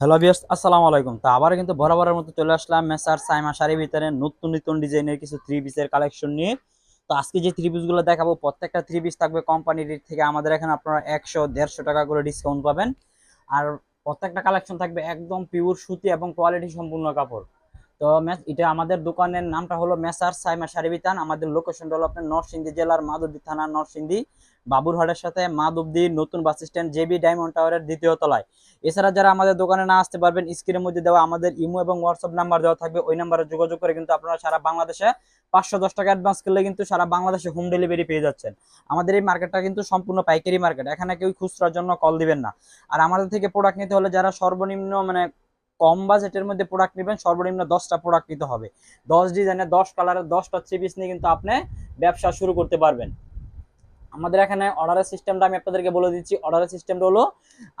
Hello বিয়ার্স আসসালামু আলাইকুম। তো আবার কিন্তু বরাবরের মতো চলে আসলাম মেসার সাইমা শাড়ির ভিতরে নতুন নতুন ডিজাইনের কিছু থ্রি পিসের কালেকশন নিয়ে। তো আজকে যে থ্রি পিসগুলো দেখাবো, প্রত্যেকটা থ্রি পিস থাকবে কোম্পানির থেকে। আমাদের এখানে আপনারা একশো, দেড়শো টাকা করে ডিসকাউন্ট পাবেন। আর প্রত্যেকটা কালেকশন থাকবে একদম পিওর সুতি এবং কোয়ালিটি সম্পূর্ণ কাপড়। তো এটা আমাদের দোকানের নামটা হলো মেসার সাইমা শাড়ি বিতান আমাদের লোকেশনটা হলো আপনার নরসিংদী জেলার মাধবদী থানা নরসিংদী। বাবুরহাটের সাথে মাধবদী নতুন বাস স্ট্যান্ড জেবি ডায়মন্ড টাওয়ারের দ্বিতীয় তলায়। এছাড়া যারা আমাদের দোকানে না আসতে পারবেন স্ক্রিনের মধ্যে দেওয়া আমাদের ইমো এবং হোয়াটসঅ্যাপ নাম্বার দেওয়া থাকবে। ওই নাম্বারে যোগাযোগ করে কিন্তু আপনারা সারা বাংলাদেশে পাঁচশো দশ টাকা অ্যাডভান্স করলে কিন্তু সারা বাংলাদেশে হোম ডেলিভারি পেয়ে যাচ্ছেন। আমাদের এই মার্কেটটা কিন্তু সম্পূর্ণ পাইকারি মার্কেট এখানে কেউ খুচরার জন্য কল দিবেন না। আর আমাদের থেকে প্রোডাক্ট নিতে হলে যারা সর্বনিম্ন মানে কম বাজেটের মধ্যে প্রোডাক্ট নেবেন, সর্বনিম্ন দশটা প্রোডাক্ট নিতে হবে। দশ ডিজাইনের দশ কালারের দশটা থ্রি পিস নিয়ে কিন্তু আপনি ব্যবসা শুরু করতে পারবেন। আমাদের এখানে অর্ডারের সিস্টেমটা আমি আপনাদেরকে বলে দিচ্ছি। অর্ডারের সিস্টেমটা হলো,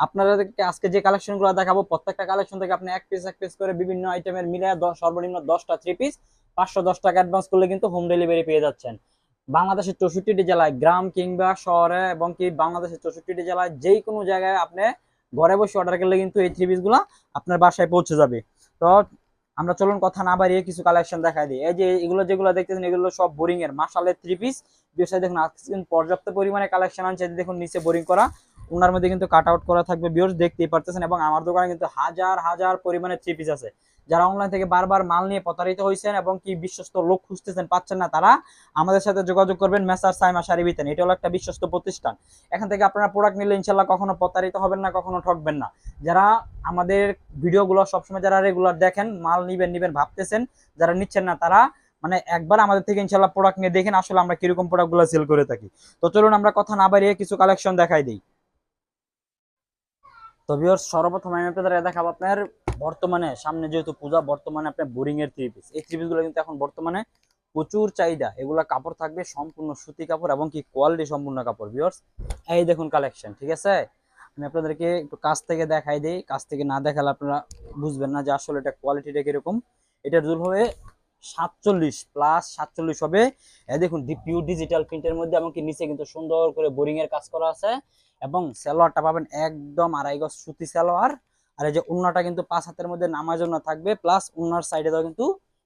আপনাদেরকে আজকে যে কালেকশনগুলো দেখাবো, প্রত্যেকটা কালেকশন থেকে আপনি এক পিস এক পিস করে বিভিন্ন আইটেমের মিলে সর্বনিম্ন দশটা থ্রি পিস পাঁচশো দশ টাকা অ্যাডভান্স করলে কিন্তু হোম ডেলিভারি পেয়ে যাচ্ছেন। বাংলাদেশের চৌষট্টিটি জেলায় গ্রাম কিংবা শহরে এবং কি বাংলাদেশের চৌষট্টিটি জেলায় যেই কোনো জায়গায় আপনি ঘরে বসে অর্ডার করলে কিন্তু এই থ্রি পিসগুলো আপনার বাসায় পৌঁছে যাবে। তো আমরা চলুন কথা না বাড়িয়ে কিছু কালেকশন দেখাই দিই। এই যে এগুলো যেগুলো দেখতেছেন, এগুলো সব বোরিং এর। মাসালের থ্রি পিস বিষয় দেখুন, আজকে পর্যাপ্ত পরিমাণে কালেকশন আনছে। দেখুন, নিচে বোরিং করা। ওনার মধ্যে কিন্তু কাট আউট করা থাকবে। বিয়র্স দেখতেই পারতেছেন এবং আমার দোকানে কিন্তু হাজার হাজার পরিমাণে থ্রি পিস আছে। যারা অনলাইন থেকে বারবার মাল নিয়ে প্রতারিত হয়েছেন এবং কি বিশ্বস্ত লোক খুঁজতেছেন, পাচ্ছেন না তারা আমাদের সাথে যোগাযোগ করবেন মেসার সাইমা শাড়ি বিতেন। এটা হলো একটা বিশ্বস্ত প্রতিষ্ঠান। এখান থেকে আপনারা প্রোডাক্ট নিলে ইনশাল্লাহ কখনো প্রতারিত হবেন না, কখনো ঠকবেন না। যারা আমাদের ভিডিওগুলো সবসময় যারা রেগুলার দেখেন, মাল নিবেন নিবেন, ভাবতেছেন, যারা নিচ্ছেন না তারা মানে একবার আমাদের থেকে ইনশাল্লাহ প্রোডাক্ট নিয়ে দেখেন আসলে আমরা কীরকম প্রোডাক্টগুলো সেল করে থাকি। তো চলুন আমরা কথা না বাড়িয়ে কিছু কালেকশন দেখাই দিই। তো ভিউয়ার্স সর্বপ্রথম আমি আপনাদের দেখাবো আপনার বর্তমানে সামনে যেহেতু পূজা, বর্তমানে আপনার বোরিং এর থ্রি পিস এই থ্রি পিসগুলো কিন্তু এখন বর্তমানে প্রচুর চাহিদা। এগুলা কাপড় থাকবে সম্পূর্ণ সুতি কাপড় এবং কি কোয়ালিটি সম্পূর্ণ কাপড় ভিউয়ার্স এই দেখুন কালেকশন ঠিক আছে? আমি আপনাদেরকে একটু কাছ থেকে দেখাই দিই। কাছ থেকে না দেখালে আপনারা বুঝবেন না যে আসলে এটা কোয়ালিটিটা কীরকম। এটার দুল হবে সাতচল্লিশ প্লাস সাতচল্লিশ হবে। দেখুন পিউ ডিজিটাল প্রিন্টের মধ্যে এমনকি নিচে কিন্তু সুন্দর করে বোরিং এর কাজ করা আছে এবং সালোয়ারটা পাবেন একদম আড়াই গজ সুতি সালোয়ার। আর এই যে উন্নাটা কিন্তু পাঁচ হাতের মধ্যে নামার জন্য থাকবে প্লাস উন্নার সাইডে দাও কিন্তু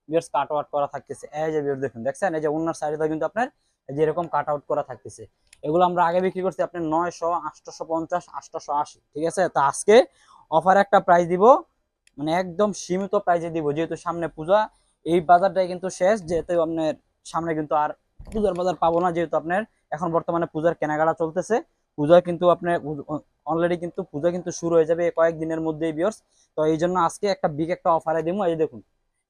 বিয়ার্স কাট আউট করা থাকতেছে। এই যে বিয়ার দেখুন, দেখছেন? এই যে উন্নার সাইডে দাও কিন্তু আপনার যে এরকম কাট আউট করা থাকতেছে। এগুলো আমরা আগে বিক্রি করছি আপনার নয়শো, আটশোশো পঞ্চাশ, আটশোশো আশি, ঠিক আছে? তা আজকে অফার একটা প্রাইস দিব মানে একদম সীমিত প্রাইসে দিব, যেহেতু সামনে পূজা এই বাজারটাই কিন্তু শেষ, যেহেতু আপনার সামনে কিন্তু আর পূজার বাজার পাবো না, যেহেতু আপনার এখন বর্তমানে পূজার কেনাকাটা চলতেছে। পূজা কিন্তু আপনার অলরেডি কিন্তু পূজা কিন্তু শুরু হয়ে যাবে কয়েকদিনের মধ্যেই বিয়ার্স তো এই জন্য আজকে একটা বিগ একটা অফারে দিব এই দেখুন,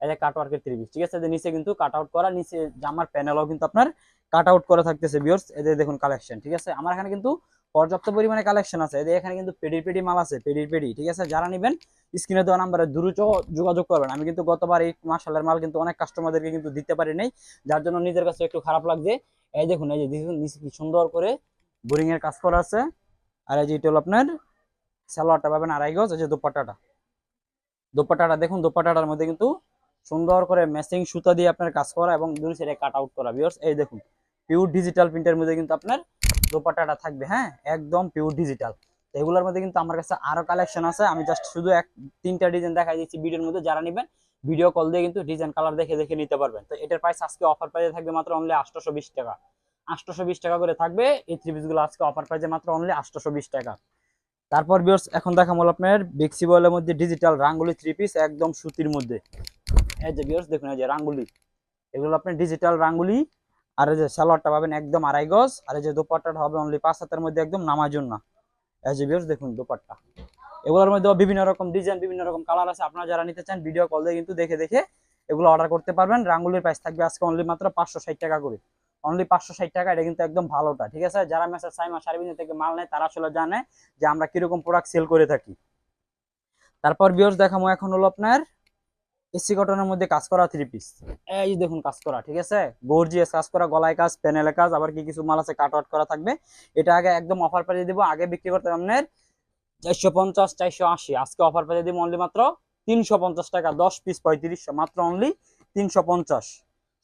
এই যে কাট ওয়ার্কের ত্রিপিস ঠিক আছে? যে নিচে কিন্তু কাট আউট করা, নিচে জামার প্যানেলও কিন্তু আপনার কাট আউট করা থাকতেছে বিয়ার্স এদের দেখুন কালেকশন ঠিক আছে? আমার এখানে কিন্তু পর্যাপ্ত পরিমাণে কালেকশন আছে। এদের এখানে কিন্তু পেডির পেডি মাল আছে পেডির পেডি ঠিক আছে? যারা নেবেন স্ক্রিনে দেওয়া নাম্বারে দ্রুত যোগাযোগ করবেন। আমি কিন্তু গতবার এই মাসালের মাল কিন্তু অনেক কাস্টমারদেরকে কিন্তু দিতে পারি নাই। যার জন্য নিজের কাছে একটু খারাপ লাগছে। এই দেখুন, এই যে কি সুন্দর করে বোরিং এর কাজ করা আছে। আর এই যে এটা হলো আপনার সালোয়ারটা পাবেন আড়াই গজ, এই যে দোপাট্টাটা। দোপাট্টাটা দেখুন, দোপাট্টাটার মধ্যে কিন্তু সুন্দর করে ম্যাচিং সুতা দিয়ে আপনার কাজ করা এবং দুই সাইডে কাট আউট করা। ভিউয়ার্স এই দেখুন পিওর ডিজিটাল প্রিন্টের মধ্যে কিন্তু আপনার দোপাট্টাটা থাকবে হ্যাঁ? একদম পিওর ডিজিটাল এগুলোর মধ্যে কিন্তু আমার কাছে আরও কালেকশন আছে। আমি জাস্ট শুধু এক, তিনটা ডিজাইন দেখাই দিচ্ছি ভিডিওর মধ্যে, যারা নেবেন ভিডিও কল দিয়ে কিন্তু ডিজাইন কালার দেখে দেখে নিতে পারবেন। তো এটার প্রাইস আজকে অফার প্রাইসে থাকবে মাত্র অনলি আটশোশো বিশ টাকা। আটশোশো বিশ টাকা করে থাকবে, এই থ্রি পিসগুলো আজকে অফার প্রাইসে মাত্র অনলি আটশোশো বিশ টাকা। তারপর বিয়ার্স এখন দেখা হলো আপনার বেক্সি বয়েলের মধ্যে ডিজিটাল রাঙ্গুলি থ্রি পিস একদম সুতির মধ্যে। এই যে বিয়ার্স দেখুন এই যে রাঙ্গুলি। এগুলো আপনার ডিজিটাল রাঙ্গুলি। আর এই যে সালোয়ারটা পাবেন একদম আড়াই গজ। আর এই যে দোপাট্টাটা হবে অনলি পাঁচ হাতের মধ্যে একদম নামার জন্য যে দেখুন দোপাট্টা। এগুলোর মধ্যে বিভিন্ন রকম ডিজাইন বিভিন্ন রকম কালার আছে। আপনারা যারা নিতে চান ভিডিও কল দিয়ে কিন্তু দেখে দেখে এগুলো অর্ডার করতে পারবেন। রাঙ্গুলির প্রাইস থাকবে আজকে অনলি মাত্র পাঁচশো ষাট টাকা করে। অনলি পাঁচশো ষাট টাকা, এটা কিন্তু একদম ভালোটা, ঠিক আছে? যারা মেসার সাইমা সার্ভিস থেকে মাল নেয়, তারা আসলে জানে যে আমরা কীরকম প্রোডাক্ট সেল করে থাকি। তারপর বিয়র্স দেখাবো এখন হলো আপনার এসি কটনের মধ্যে কাজ করা থ্রি পিস এই দেখুন কাজ করা, ঠিক আছে? গর্জিয়াস কাজ করা, গলায় কাজ প্যানেলে কাজ, আবার কি কিছু মাল আছে কাট আউট করা থাকবে। এটা আগে একদম অফার পেয়ে দিব, আগে বিক্রি করতে আপনার চারশো পঞ্চাশ, চারশো আশি। আজকে অফার পেয়ে দিব অনলি মাত্র তিনশো পঞ্চাশ টাকা, দশ পিস পঁয়ত্রিশশো মাত্র অনলি তিনশো পঞ্চাশ।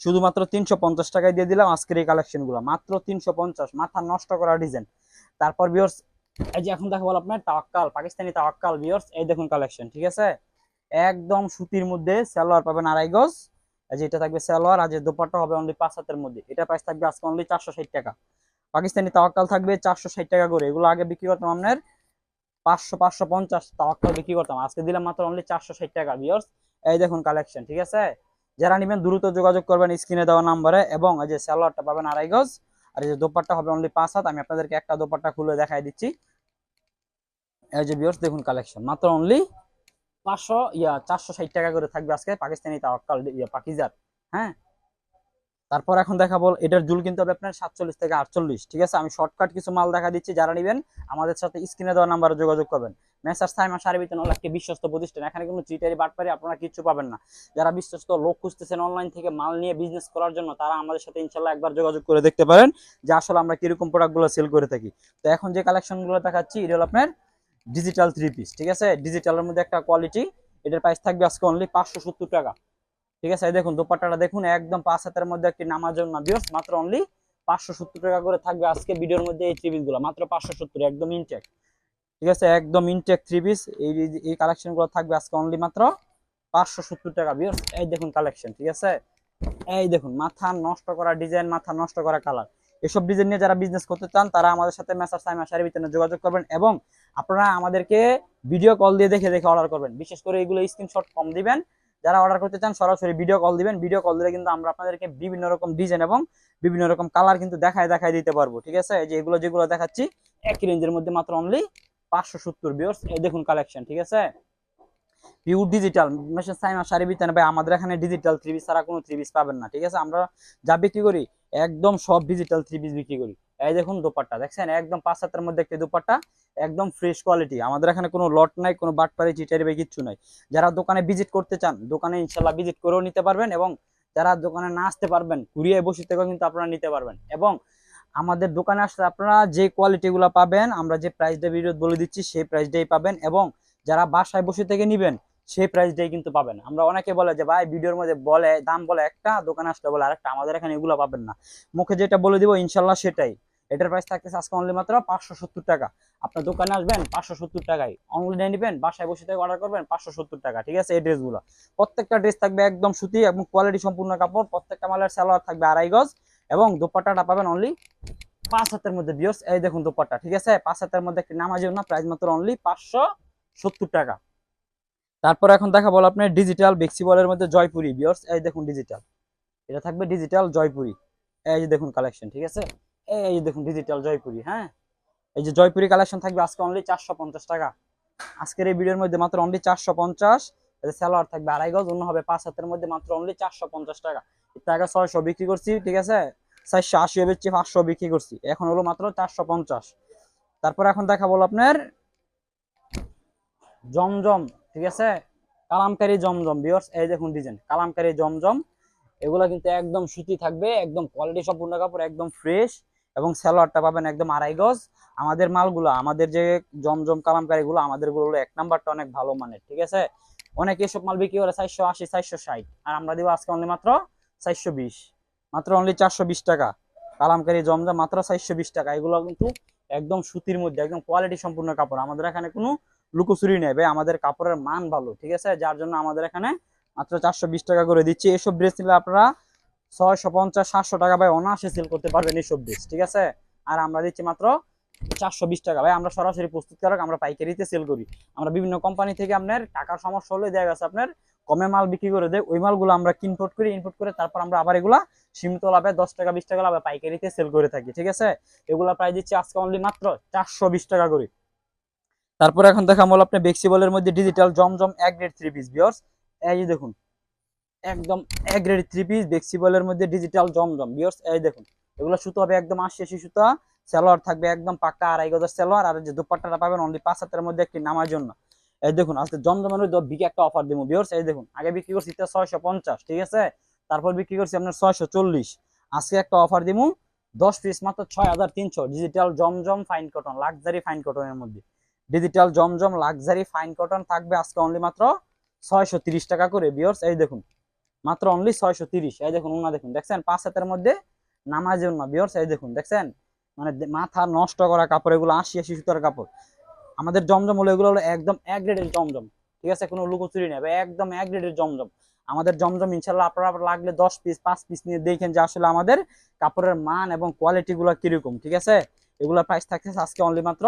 শুধুমাত্র তিনশো পঞ্চাশ টাকায় দিয়ে দিলাম আজকের এই কালেকশনগুলো, মাত্র তিনশো পঞ্চাশ, মাথা নষ্ট করা ডিজাইন তারপর বিয়র্স এই যে এখন দেখাবো আপনার তাওয়াক্কাল, পাকিস্তানি তাওয়াক্কাল ভিউয়ার্স এই দেখুন কালেকশন ঠিক আছে? একদম সুতির মধ্যে সালোয়ার পাবেন আড়াই গজ। এই যে এটা থাকবে সালোয়ার, আর যে দোপাট্টা হবে অনলি পাঁচ হাতের মধ্যে। এটা প্রাইস থাকবে আজকে অনলি চারশো ষাট টাকা। পাকিস্তানি তাওয়াক্কাল থাকবে চারশো ষাট টাকা করে। এগুলো আগে বিক্রি করতাম আপনার পাঁচশো পাঁচশো পঞ্চাশ তাওয়াক্কাল বিক্রি করতাম। আজকে দিলাম মাত্র অনলি চারশো ষাট টাকা ভিউয়ার্স এই দেখুন কালেকশন ঠিক আছে? যারা নেবেন দ্রুত যোগাযোগ করবেন স্ক্রিনে দেওয়া নাম্বারে এবং এই যে সালোয়ারটা পাবেন আড়াই গজ, আর এই যে দোপাট্টা হবে অনলি পাঁচ হাত, আমি আপনাদেরকে একটা দোপাট্টা খুলে দেখাই দিচ্ছি। এই যে ভিউয়ার্স দেখুন কালেকশন মাত্র অনলি পাঁচশো, ইয়া, চারশো ষাট টাকা করে থাকবে আজকে পাকিস্তানি তাওয়াক্কাল ইয়া পাকিজার হ্যাঁ? তারপর এখন দেখাবো এটার জুল কিন্তু হবে আপনার সাতচল্লিশ থেকে আটচল্লিশ, ঠিক আছে? আমি শর্টকাট কিছু মাল দেখা দিচ্ছি, যারা নেবেন, আমাদের সাথে স্ক্রিনে দেওয়া নাম্বারে যোগাযোগ করবেন। মেসার সাইমা সারি বিতন বিশ্বস্ত প্রতিষ্ঠান, এখানে কোনো চিটারি বাটপারি আপনারা কিচ্ছু পাবেন না। যারা বিশ্বস্ত লোক খুঁজতেছেন অনলাইন থেকে মাল নিয়ে বিজনেস করার জন্য, তারা আমাদের সাথে ইনশাল্লাহ একবার যোগাযোগ করে দেখতে পারেন যে আসলে আমরা কীরকম প্রোডাক্টগুলো সেল করে থাকি। তো এখন যে কালেকশনগুলো দেখাচ্ছি, এটা হলো আপনার ডিজিটাল থ্রি পিস ঠিক আছে? ডিজিটালের মধ্যে একটা কোয়ালিটি এটার প্রাইস থাকবে আজকে অনলি পাঁচশো সত্তর টাকা। ঠিক আছে? দেখুন, দোপাট্টাটা দেখুন, একদম পাঁচ হাতের মধ্যে একটি নামাজন না বিয়স মাত্র অনলি পাঁচশো সত্তর টাকা করে থাকবে আজকে ভিডিওর মধ্যে এই থ্রি গুলো, মাত্র পাঁচশো সত্তর, একদম ইনটেক ঠিক আছে? একদম ইনটেক থ্রি পিস এই এই কালেকশনগুলো থাকবে আজকে অনলি মাত্র পাঁচশো সত্তর টাকা বিয়স এই দেখুন কালেকশন ঠিক আছে? এই দেখুন, মাথা নষ্ট করা ডিজাইন মাথা নষ্ট করা কালার এসব ডিজাইন নিয়ে যারা বিজনেস করতে চান, তারা আমাদের সাথে মেসার সাইমা বিতরণে যোগাযোগ করবেন এবং আপনারা আমাদেরকে ভিডিও কল দিয়ে দেখে দেখে অর্ডার করবেন। বিশেষ করে এগুলো স্ক্রিনশট কম দিবেন। যারা অর্ডার করতে চান, সরাসরি ভিডিও কল দিবেন। ভিডিও কল দিলে কিন্তু আমরা আপনাদেরকে বিভিন্ন রকম ডিজাইন এবং বিভিন্ন রকম কালার কিন্তু দেখায় দেখায় দিতে পারব, ঠিক আছে? যে এগুলো যেগুলো দেখাচ্ছি, একই রেঞ্জের মধ্যে মাত্র অনলি পাঁচশো সত্তর বিয়র্স দেখুন কালেকশন ঠিক আছে? Pure digital machine Saima sari বিতানে ভাই, আমাদের এখানে ডিজিটাল থ্রি পিস ছাড়া কোনো থ্রি পিস পাবেন না, ঠিক আছে? আমরা যা বিক্রি করি, একদম সব ডিজিটাল থ্রি পিস বিক্রি করি। এই দেখুন দোপাট্টা, দেখছেন? একদম পাঁচ হাতের মধ্যে একটি দোপাট্টা, একদম ফ্রেশ কোয়ালিটি আমাদের এখানে কোনো লট নাই, কোনো বাটপারি চিটারি বা কিচ্ছু নাই। যারা দোকানে ভিজিট করতে চান, দোকানে ইনশাল্লাহ ভিজিট করেও নিতে পারবেন এবং যারা দোকানে না আসতে পারবেন কুরিয়ায় বসে থেকেও কিন্তু আপনারা নিতে পারবেন। এবং আমাদের দোকানে আসলে আপনারা যে কোয়ালিটিগুলো পাবেন, আমরা যে প্রাইসটা ভিডিও বলে দিচ্ছি, সেই প্রাইসটাই পাবেন এবং যারা বাসায় বসে থেকে নেবেন সেই প্রাইসটাই কিন্তু পাবেন। আমরা অনেকে বলে যে, ভাই ভিডিওর মধ্যে বলে, দাম বলে একটা, দোকানে আসলে বলে আরেকটা। আমাদের এখানে এগুলো পাবেন না। মুখে যেটা বলে দিব, ইনশাল্লাহ সেটাই। এটার প্রাইস থাকতেছে আজকে অনলি মাত্র পাঁচশো সত্তর টাকা। আপনার দোকানে আসবেন, পাঁচশো সত্তর টাকায়। অনলাইনে নেবেন, বাসায় বসে থেকে অর্ডার করবেন, পাঁচশো সত্তর টাকা। ঠিক আছে? এই ড্রেসগুলো প্রত্যেকটা ড্রেস থাকবে একদম সুতি এবং কোয়ালিটি সম্পূর্ণ কাপড়। প্রত্যেকটা মালের সালোয়ার থাকবে আড়াই গজ এবং দোপাট্টাটা পাবেন অনলি পাঁচ হাতের মধ্যে। বিয়স এই দেখুন দোপাট্টা, ঠিক আছে? পাঁচ হাতের মধ্যে একটি নামাজের না প্রাইস মাত্র অনলি পাঁচশো সত্তর টাকা। তারপর এখন দেখা বলো আপনার ডিজিটাল বেক্সিবলের মধ্যে জয়পুরি বিয়র্স এই দেখুন ডিজিটাল এটা থাকবে ডিজিটাল জয়পুরি এই যে দেখুন কালেকশন ঠিক আছে? এই যে দেখুন ডিজিটাল জয়পুরি হ্যাঁ? এই যে জয়পুরি কালেকশন থাকবে আজকে অনলি চারশো পঞ্চাশ টাকা। আজকের এই ভিডিওর মধ্যে মাত্র অনলি চারশো পঞ্চাশ। স্যালোয়ার থাকবে আড়াই গজ, অন্য হবে পাঁচ হাতের মধ্যে মাত্র অনলি চারশো পঞ্চাশ টাকা। আগে ছয়শো বিক্রি করছি, ঠিক আছে? চারশো আশি বেচছি পাঁচশো বিক্রি করছি। এখন হলো মাত্র চারশো পঞ্চাশ। তারপর এখন দেখা বলো আপনার জমজম। ঠিক আছে? কালামকারি জমজম বিয়ার্স এই দেখুন ডিজাইন কালামকারি জমজম, এগুলো কিন্তু একদম সুতি থাকবে, একদম কোয়ালিটি সম্পূর্ণ কাপড়, একদম ফ্রেশ এবং স্যালোয়ারটা পাবেন একদম আড়াই গজ। আমাদের মালগুলো, আমাদের যে জমজম কালামকারিগুলো আমাদেরগুলো হলো এক নাম্বারটা অনেক ভালো মানের, ঠিক আছে? অনেক এসব মাল বিক্রি করে চারশো আশি, চারশো ষাট, আর আমরা দিব আজকে অনলি মাত্র চারশো বিশ। মাত্র অনলি চারশো বিশ টাকা। কালামকারী জমজম মাত্র চারশো বিশ টাকা। এগুলো কিন্তু একদম সুতির মধ্যে, একদম কোয়ালিটি সম্পূর্ণ কাপড়। আমাদের এখানে কোনো লুকোচুরি নেই ভাই, আমাদের কাপড়ের মান ভালো, ঠিক আছে? যার জন্য আমাদের এখানে মাত্র চারশো বিশ টাকা করে দিচ্ছি। এসব ড্রেস নিলে আপনারা ছয়শো পঞ্চাশ, সাতশো টাকা ভাই অনায়াসে সেল করতে পারবেন এইসব ড্রেস ঠিক আছে? আর আমরা দিচ্ছি মাত্র চারশো বিশ টাকা। ভাই, আমরা সরাসরি প্রস্তুতকারক, আমরা পাইকারিতে সেল করি। আমরা বিভিন্ন কোম্পানি থেকে আপনার টাকার সমস্যা হলে দেখা গেছে আপনার কমে মাল বিক্রি করে দেয়। ওই মালগুলো আমরা ইনপোর্ট করি ইনপোর্ট করে তারপর আমরা আবার এগুলা সীমিত লাভে, দশ টাকা, বিশ টাকা লাভে পাইকারিতে সেল করে থাকি, ঠিক আছে? এগুলা প্রায় দিচ্ছি আজকে অনলি মাত্র চারশো বিশ টাকা করে। তারপর এখন দেখা মল আপনি বেক্সিবলের মধ্যে ডিজিটাল জমজম এক গ্রেড থ্রি পিস বিয়ার্স এই দেখুন, একদম এক গ্রেড থ্রি পিস বেক্সিবলের মধ্যে ডিজিটাল জমজম বিয়ার্স এই দেখুন, এগুলো সুতো হবে একদম আশি আশি সুতা। সালোয়ার থাকবে একদম পাক্কা আড়াই গজার সালোয়ার, আর যে দুপাট্টাটা পাবেন অনলি পাঁচ হাতের মধ্যে একটি নামার জন্য। এই দেখুন, আজকে জমজমের বিকে একটা অফার দিব বিয়ার্স এই দেখুন, আগে বিক্রি করছি ছয়শো পঞ্চাশ, ঠিক আছে? তারপর বিক্রি করছি আপনার ছয়শো চল্লিশ। আজকে একটা অফার দিব দশ পিস মাত্র ছয় হাজার তিনশো digital Zamzam fine cotton luxury fine কটনের মধ্যে। Digital Zamzam luxury fine cotton থাকবে আজকে অনলি মাত্র ছয়শো টাকা করে বিয়ার্স এই দেখুন, মাত্র অনলি ছয়শো তিরিশ। এই দেখুন, ওনা দেখুন, দেখছেন? পাঁচ হাতের মধ্যে নামাজের না বিয়ার্স এই দেখুন, দেখছেন? মানে মাথা নষ্ট করা কাপড়, এগুলো আশি আশি সুতার কাপড়। আমাদের জমজম হলো, এগুলো হলো একদম এক গ্রেডের জমজম। ঠিক আছে? কোনো লুকোচুরি নেবে একদম এক গ্রেডের জমজম। আমাদের জমজম ইনশাল্লাহ আপনারা লাগলে দশ পিস পাঁচ পিস নিয়ে দেখেন যে আসলে আমাদের কাপড়ের মান এবং কোয়ালিটি গুলো কীরকম, ঠিক আছে? এগুলোর প্রাইস থাকতেছে আজকে অনলি মাত্র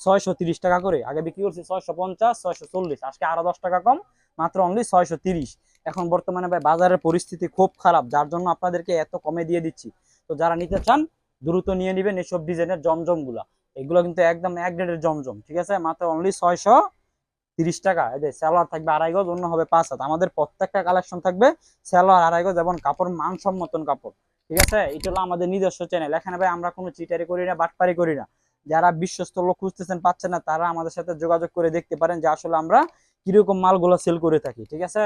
ছয়শো তিরিশ টাকা করে। আগে বিক্রি করছি ছয়শো পঞ্চাশ, ছয়শো চল্লিশ। আজকে আরও দশ টাকা কম, মাত্র অনলি ছয়শো তিরিশ। এখন বর্তমানে ভাই বাজারের পরিস্থিতি খুব খারাপ, যার জন্য আপনাদেরকে এত কমে দিয়ে দিচ্ছি। তো যারা নিতে চান, দ্রুত নিয়ে নেবেন এসব ডিজাইনের জমজমগুলা এগুলো কিন্তু একদম এক গ্রেডের জমজম, ঠিক আছে? মাত্র অনলি ছয়শো তিরিশ টাকা। এদের স্যালোয়ার থাকবে আড়াই গজ, অন্য হবে পাঁচ হাত। আমাদের প্রত্যেকটা কালেকশন থাকবে স্যালোয়ার আড়াই গজ এবং কাপড় মানসম্মতন কাপড়, ঠিক আছে? এটা হলো আমাদের নিজস্ব চ্যানেল এখানে ভাই আমরা কোনো চিটারি করি না, বাটপারি করি না। যারা বিশ্বস্ত লোক খুঁজতেছেন পাচ্ছেন না, তারা আমাদের সাথে যোগাযোগ করে দেখতে পারেন যে আসলে আমরা কীরকম মালগুলো সেল করে থাকি, ঠিক আছে?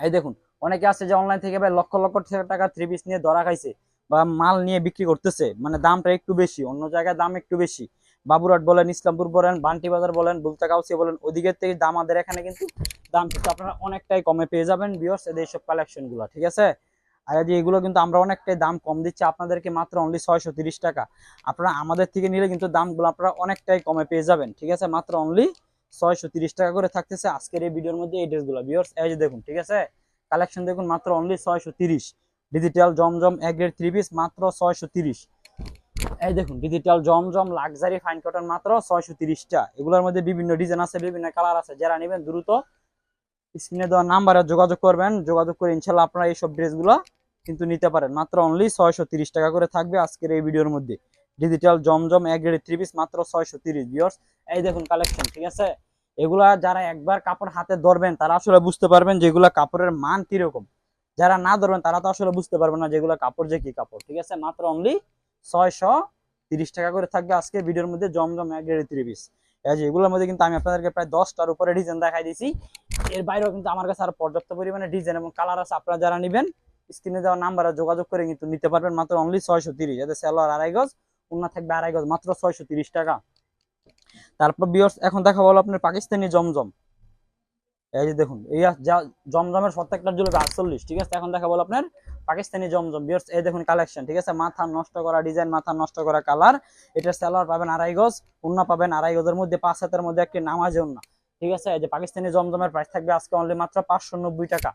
এই দেখুন, অনেকে আছে যে অনলাইন থেকে ভাই লক্ষ লক্ষ টাকা থ্রি পিস নিয়ে ধরা খাইছে বা মাল নিয়ে বিক্রি করতেছে মানে দামটা একটু বেশি, অন্য জায়গায় দাম একটু বেশি। বাবুরাট বলেন, ইসলামপুর বলেন, বান্টি বাজার বলেন, বুলতা কাউসি বলেন, ওদিকের থেকে দাম আমাদের এখানে কিন্তু দাম কিন্তু আপনারা অনেকটাই কমে পেয়ে যাবেন বিয়র্স এদের এইসব কালেকশনগুলো, ঠিক আছে? আর যে এগুলো কিন্তু আমরা অনেকটাই দাম কম দিচ্ছি, আপনাদেরকে মাত্র অনলি ছয়শো টাকা। আপনারা আমাদের থেকে নিলে কিন্তু দামগুলো আপনারা অনেকটাই কমে পেয়ে যাবেন, ঠিক আছে? মাত্র অনলি ছয়শো টাকা করে থাকতেছে আজকের এই ভিডিওর মধ্যে এই ড্রেসগুলো। বিয়র্স এই যে দেখুন, ঠিক আছে? কালেকশন দেখুন, মাত্র অনলি ছয়শো ডিজিটাল জমজম এক গ্রেড থ্রি পিস মাত্র ছয়শো এই দেখুন digital Zamzam luxury fine cotton মাত্র ছয়শো তিরিশটা এগুলোর মধ্যে বিভিন্ন ডিজাইন আছে, বিভিন্ন কালার আছে। যারা নেবেন দ্রুত স্ক্রিনে দেওয়া নাম্বারে যোগাযোগ করবেন। যোগাযোগ করে ইনশাল্লাহ আপনারা এইসব ড্রেসগুলো কিন্তু নিতে পারেন। মাত্র অনলি ছয়শো টাকা করে থাকবে আজকের এই ভিডিওর মধ্যে। ডিজিটাল জমজম এক গ্রেড থ্রি পিস মাত্র ছয়শো তিরিশ বিয়ার্স এই দেখুন কালেকশন ঠিক আছে? এগুলা যারা একবার কাপড় হাতে ধরবেন, তারা আসলে বুঝতে পারবেন যে এগুলা কাপড়ের মান কীরকম। যারা না ধরবেন, তারা তো আসলে বুঝতে পারবেন না যেগুলো কাপড় যে কি কাপড়, ঠিক আছে? মাত্র অনলি ছয়শো তিরিশ টাকা করে থাকবে আজকে ভিডিওর মধ্যে জমজম এক গ্রেড থ্রি পিস এই যে এগুলোর মধ্যে কিন্তু আমি আপনাদেরকে প্রায় দশটার উপরে ডিজাইন দেখাই দিয়েছি। এর বাইরেও কিন্তু আমার কাছে আরও পর্যাপ্ত পরিমাণে ডিজাইন এবং কালার আছে, আপনারা যারা নেবেন স্ক্রিনে দেওয়া নাম্বারে যোগাযোগ করে কিন্তু নিতে পারবেন, মাত্র অনলি ছয়শো তিরিশ। এতে স্যালোয়ার আড়াই গজ উন্না থাকবে আড়াই গজ, মাত্র ছয়শো তিরিশ টাকা। তারপর বিয়র্স এখন দেখা বলো আপনার পাকিস্তানি জমজম। এই যে দেখুন, এই জমজমের প্রত্যেকটার জন্য আটচল্লিশ, ঠিক আছে? এখন দেখা বলো আপনার পাকিস্তানি জমজম। বিয়র্স এই দেখুন কালেকশন ঠিক আছে? মাথা নষ্ট করা ডিজাইন মাথা নষ্ট করা কালার এটার স্যালোয়ার পাবেন আড়াই গজ উন্না পাবেন আড়াই গজের মধ্যে, পাঁচ হাতের মধ্যে একটি নামাজে উন্না ঠিক আছে? যে পাকিস্তানি জমজমের প্রাইস থাকবে আজকে অনলি মাত্র পাঁচশো নব্বই টাকা।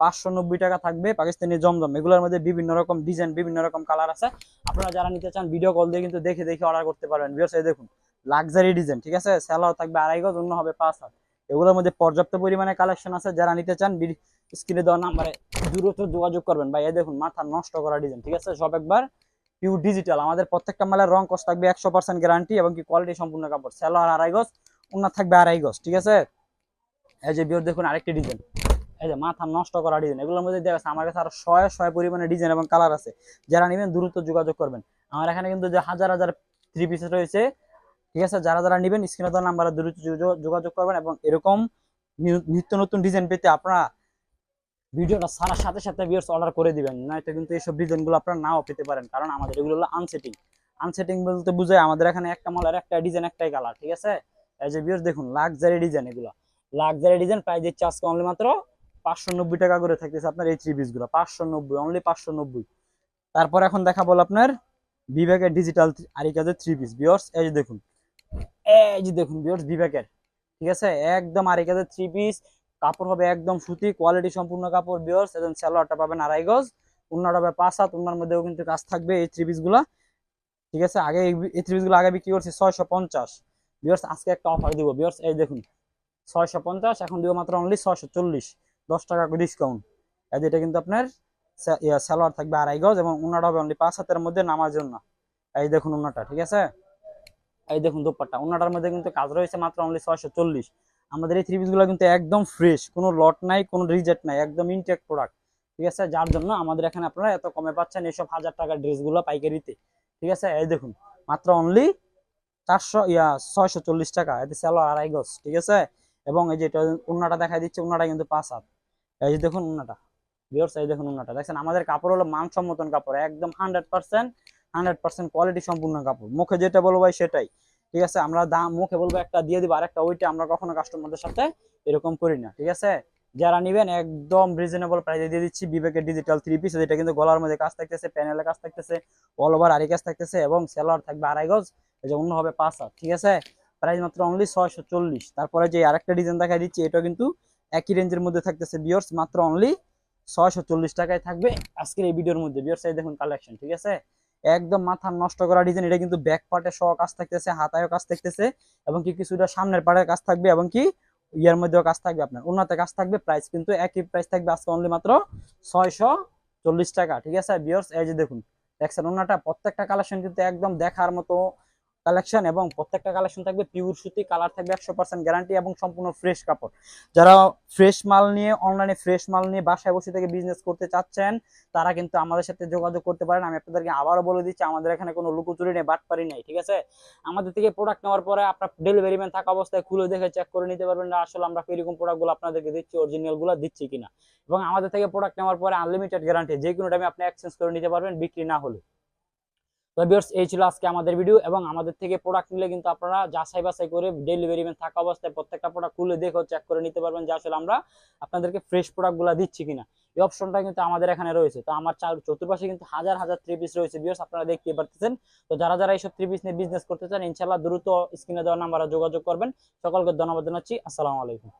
পাঁচশো নব্বই টাকা থাকবে পাকিস্তানি জমজম। এগুলোর মধ্যে বিভিন্ন রকম ডিজাইন বিভিন্ন রকম কালার আছে। আপনারা যারা নিতে চান ভিডিও কল দিয়ে কিন্তু দেখে দেখে অর্ডার করতে পারবেন। এই দেখুন লাক্সারি ডিজাইন ঠিক আছে? স্যালোয়ার থাকবে আড়াই গজ, অন্য হবে পাঁচ হাত। এগুলোর মধ্যে পর্যাপ্ত পরিমাণে কালেকশন আছে। যারা নিতে চান স্ক্রিনে দেওয়া নাম্বারে দ্রুত যোগাযোগ করবেন। ভাই এ দেখুন, মাথা নষ্ট করা ডিজাইন ঠিক আছে? সব একবার পিউ ডিজিটাল আমাদের প্রত্যেকটা মালের রং কস থাকবে একশো পার্সেন্ট গ্যারান্টি এবং কি কোয়ালিটি সম্পূর্ণ কাপড়। স্যালোয়ার আড়াই গজ ওনার থাকবে আড়াই গজ, ঠিক আছে? এই যে বিয়োর দেখুন আরেকটি ডিজাইন। এই যে মাথা নষ্ট করা ডিজাইন, এগুলোর মধ্যে দেখা যাচ্ছে আমার কাছে আরও শয়ে শয়ে পরিমাণে ডিজাইন এবং কালার আছে। যারা নেবেন দ্রুত যোগাযোগ করবেন। আমার এখানে কিন্তু যে হাজার হাজার থ্রি পিস রয়েছে, ঠিক আছে? যারা যারা নেবেন স্ক্রিনে দেওয়া নাম্বারে দ্রুত যোগাযোগ করবেন এবং এরকম নিত্য নতুন ডিজাইন পেতে আপনারা ভিডিওটা সারার সাথে সাথে ভিউয়ার্স অর্ডার করে দিবেন। নয়তো কিন্তু এইসব ডিজাইনগুলো আপনারা নাও পেতে পারেন, কারণ আমাদের এগুলো হলো আনসেটিং আনসেটিং বলতে বুঝায় আমাদের এখানে একটা মালের একটা ডিজাইন, একটাই কালার ঠিক আছে? এই যে ভিউয়ার্স দেখুন লাক্সারি ডিজাইন এগুলো। লাক্সারি ডিজাইন প্রাইস দিচ্ছে আজকে অনলি মাত্র পাঁচশো নব্বই টাকা করে থাকতেছে আপনার এই থ্রি পিসগুলো পাঁচশো নব্বই অনলি পাঁচশো নব্বই। তারপর এখন দেখা বল আপনার বিবেকের ডিজিটাল আরিকাজের থ্রি পিস বিয়ার্স এই যে দেখুন, এই যে দেখুন বিয়ার্স বিবেকের। ঠিক আছে? একদম আরিকাজের থ্রি পিস কাপড় হবে একদম সুতি কোয়ালিটি সম্পূর্ণ কাপড় বিয়ার্স এবং স্যালোয়ারটা পাবেন আড়াই গজ। উন্নাটা হবে পাঁচ হাত, উন্নার মধ্যেও কিন্তু কাজ থাকবে এই থ্রি পিসগুলা ঠিক আছে? আগে এই থ্রি পিসগুলো আগে বিক্রি করছি ছয়শো পঞ্চাশ। বিয়ার্স আজকে একটা অফার দিব। বিয়ার্স এই দেখুন, ছয়শো পঞ্চাশ, এখন দিব মাত্র অনলি ছয়শো চল্লিশ। দশ টাকা ডিসকাউন্ট এই এটা কিন্তু আপনার সালোয়ার থাকবে আড়াই গজ এবং উন্নাটা হবে অনলি পাঁচ হাতের মধ্যে নামার জন্য। এই দেখুন উন্নাটা ঠিক আছে? এই দেখুন দোপাট্টা। উন্নাটার মধ্যে কিন্তু কাজ রয়েছে মাত্র অনলি ছয়শো চল্লিশ। আমাদের এই থ্রি পিসগুলো কিন্তু একদম ফ্রেশ কোনো লট নাই, কোনো রিজেক্ট নাই, একদম ইনটেক প্রোডাক্ট ঠিক আছে? যার জন্য আমাদের এখানে আপনারা এত কমে পাচ্ছেন এইসব হাজার টাকার ড্রেসগুলো পাইকারিতে। ঠিক আছে? এই দেখুন, মাত্র অনলি চারশো, ইয়া, ছয়শো চল্লিশ টাকা। এতে স্যালো আড়াই গজ, ঠিক আছে? এবং এই যে উন্নাটা দেখাই দিচ্ছে উন্নাটা কিন্তু পাঁচ হাত। এই যে দেখুন উন্নাটা। বিয়র্স এই দেখুন উন্নাটা। দেখছেন, আমাদের কাপড় হলো মানসম্মতন কাপড়, একদম hundred percent hundred percent quality সম্পূর্ণ কাপড়। মুখে যেটা বলব ভাই সেটাই, ঠিক আছে? আমরা দাম, মুখে বলব একটা, দিয়ে দিব আরেকটা, ওইটা আমরা কখনো কাস্টমারদের সাথে এরকম করি না, ঠিক আছে? যারা নিবেন, একদম রিজনেবল প্রাইসে দিয়ে দিচ্ছি, বিবেকের ডিজিটাল থ্রি পিস এটা কিন্তু গলার মধ্যে কাজ থাকতেছে প্যানেলে কাজ থাকতেছে অল ওভার আরি কাজ থাকতেছে, এবং সেলোয়ার থাকবে আড়াই গজ এই যে অন্য হবে পাঁচ হাত, ঠিক আছে? প্রাইস মাত্র অনলি ছয়শো চল্লিশ। তারপরে যে আরেকটা ডিজাইন দেখাই দিচ্ছি এটা কিন্তু একই রেঞ্জের মধ্যে থাকতেছে বিয়ার্স মাত্র অনলি ছয়শো চল্লিশ টাকায় থাকবে আজকের এই ভিডিওর মধ্যে। বিয়ার্স এই দেখুন কালেকশন ঠিক আছে? একদম মাথা নষ্ট করা ডিজাইন এটা কিন্তু ব্যাক পার্টে সহ কাজ থাকতেছে, হাতায়ও কাজ থাকতেছে, এবং কি কিছুটা সামনের পাড়ের কাজ থাকবে, এবং কি ইয়ার মধ্যেও কাজ থাকবে আপনার। উন্নতে কাজ থাকবে প্রাইস কিন্তু একই প্রাইস থাকবে আজকে অনলি মাত্র ছয়শো চল্লিশ টাকা, ঠিক আছে? বিয়ার্স এই যে দেখুন, দেখছেন ওনাটা প্রত্যেকটা কালেকশন কিন্তু একদম দেখার মতো কালেকশন এবং প্রত্যেকটা কালেকশন থাকবে পিওর সুতি কালার থাকবে একশো পার্সেন্ট গ্যারান্টি এবং সম্পূর্ণ ফ্রেশ কাপড়। যারা ফ্রেশ মাল নিয়ে অনলাইনে ফ্রেশ মাল নিয়ে বাসায় বসে থেকে বিজনেস করতে চাচ্ছেন, তারা কিন্তু আমাদের সাথে যোগাযোগ করতে পারেন। আমি আপনাদেরকে আবারও বলে দিচ্ছি, আমাদের এখানে কোনো লুকোচুরি নেই, বাটপারি নেই, ঠিক আছে? আমাদের থেকে প্রোডাক্ট নেওয়ার পরে আপনার ডেলিভারি ম্যান থাকা অবস্থায় খুলে দেখে চেক করে নিতে পারবেন না আসলে আমরা এরকম প্রোডাক্টগুলো আপনাদেরকে দিচ্ছি অরিজিনালগুলো দিচ্ছি কিনা। এবং আমাদের থেকে প্রোডাক্ট নেওয়ার পরে আনলিমিটেড গ্যারান্টি যে কোনো টাইমে আপনি এক্সচেঞ্জ করে নিতে পারবেন, বিক্রি না হলে। তো ভিউয়ার্স, এই ছিল আজকে আমাদের ভিডিও এবং আমাদের থেকে প্রোডাক্ট নিলে কিন্তু আপনারা যাচাই বাছাই করে ডেলিভারি ম্যান থাকা অবস্থায় প্রত্যেকটা প্রোডাক্ট খুলে দেখে চেক করে নিতে পারবেন যে আসলে আমরা আপনাদেরকে ফ্রেশ প্রোডাক্টগুলো দিচ্ছি কিনা। এই অপশনটা কিন্তু আমাদের এখানে রয়েছে। তো আমার চার চতুর্পাশে কিন্তু হাজার হাজার থ্রি পিস রয়েছে ভিউয়ার্স, আপনারা দেখতে পারতেছেন। তো যারা যারা এইসব থ্রি পিস নিয়ে বিজনেস করতে চান ইনশাল্লাহ দ্রুত স্ক্রিনে দেওয়া নাম্বারে যোগাযোগ করবেন। সকলকে ধন্যবাদ জানাচ্ছি। আসসালামু আলাইকুম।